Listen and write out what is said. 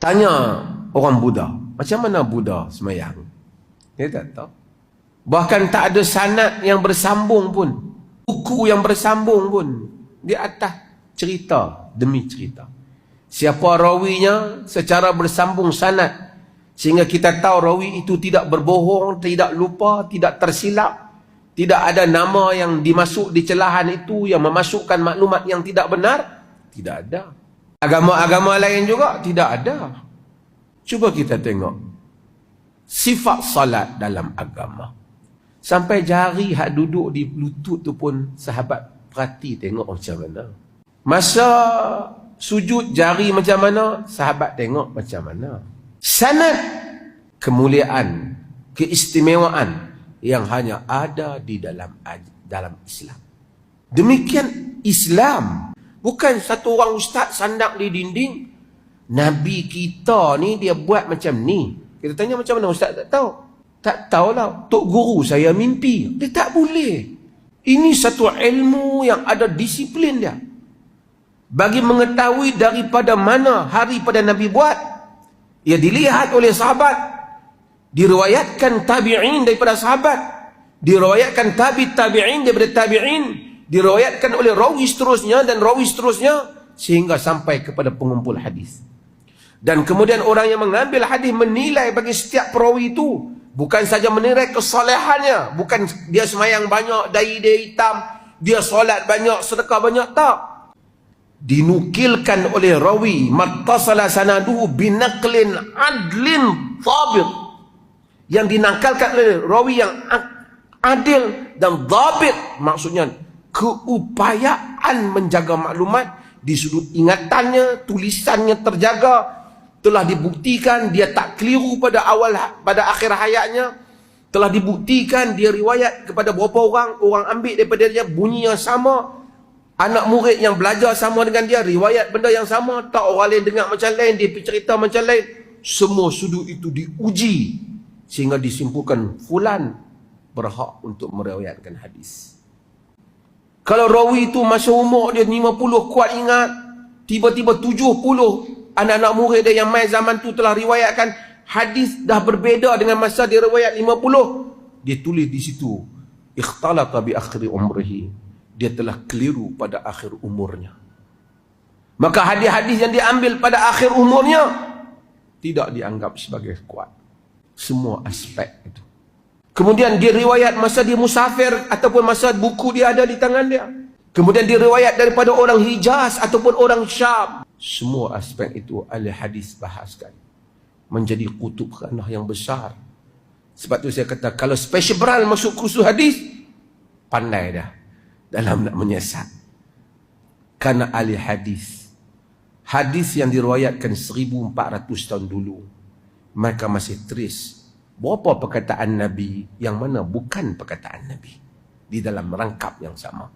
Tanya orang Buddha, macam mana Buddha semayang? Dia tak tahu. Bahkan tak ada sanat yang bersambung pun. Buku yang bersambung pun. Di atas cerita demi cerita. Siapa rawinya secara bersambung sanat. Sehingga kita tahu rawi itu tidak berbohong, tidak lupa, tidak tersilap. Tidak ada nama yang dimasuk di celahan itu yang memasukkan maklumat yang tidak benar. Tidak ada. Agama-agama lain juga tidak ada. Cuba kita tengok. Sifat salat dalam agama. Sampai jari hak duduk di lutut tu pun sahabat perhati tengok macam mana. Masa sujud jari macam mana, sahabat tengok macam mana. Sanad kemuliaan, keistimewaan yang hanya ada di dalam dalam Islam. Demikian Islam. Bukan satu orang ustaz sandak di dinding. Nabi kita ni dia buat macam ni. Kita tanya macam mana ustaz tak tahu. Tak tahulah. Tok guru saya mimpi. Dia tak boleh. Ini satu ilmu yang ada disiplin dia. Bagi mengetahui daripada mana hari pada Nabi buat. Ia dilihat oleh sahabat. Diriwayatkan tabi'in daripada sahabat. Diriwayatkan tabi tabi'in daripada tabi'in. Diriwayatkan oleh rawi seterusnya dan rawi seterusnya. Sehingga sampai kepada pengumpul hadis. Dan kemudian orang yang mengambil hadis menilai bagi setiap perawi itu. Bukan saja menilai kesalehannya. Bukan dia semayang banyak, dahi dia hitam. Dia solat banyak, sedekah banyak. Tak. Dinukilkan oleh rawi. Mattasala sanaduhu binaklin adlin thabit. Yang dinakalkan oleh rawi yang adil dan thabit. Maksudnya keupayaan menjaga maklumat di sudut ingatannya, tulisannya terjaga, telah dibuktikan dia tak keliru pada awal pada akhir hayatnya telah dibuktikan dia riwayat kepada beberapa orang orang ambil daripada dia bunyi yang sama anak murid yang belajar sama dengan dia riwayat benda yang sama tak orang lain dengar macam lain dia cerita macam lain semua sudut itu diuji sehingga disimpulkan fulan berhak untuk meriwayatkan hadis kalau rawi itu masa umur dia 50 kuat ingat tiba-tiba 70 anak-anak murid dia yang main zaman tu telah riwayatkan hadis dah berbeza dengan masa dia riwayat 50 dia tulis di situ ikhtalata bi akhir umrihi. Dia telah keliru pada akhir umurnya. Maka hadis-hadis yang diambil pada akhir umurnya tidak dianggap sebagai kuat. Semua aspek itu kemudian dia riwayat masa dia musafir ataupun masa buku dia ada di tangan dia kemudian dia riwayat daripada orang Hijaz ataupun orang Syam semua aspek itu ahli hadis bahaskan. Menjadi kutub khanah yang besar. Sebab tu saya kata, kalau special brand masuk kursus hadis, pandai dah dalam nak menyesat. Karena ahli hadis. Hadis yang diruayatkan 1400 tahun dulu. Mereka masih tris. Berapa perkataan Nabi yang mana bukan perkataan Nabi. Di dalam rangkap yang sama.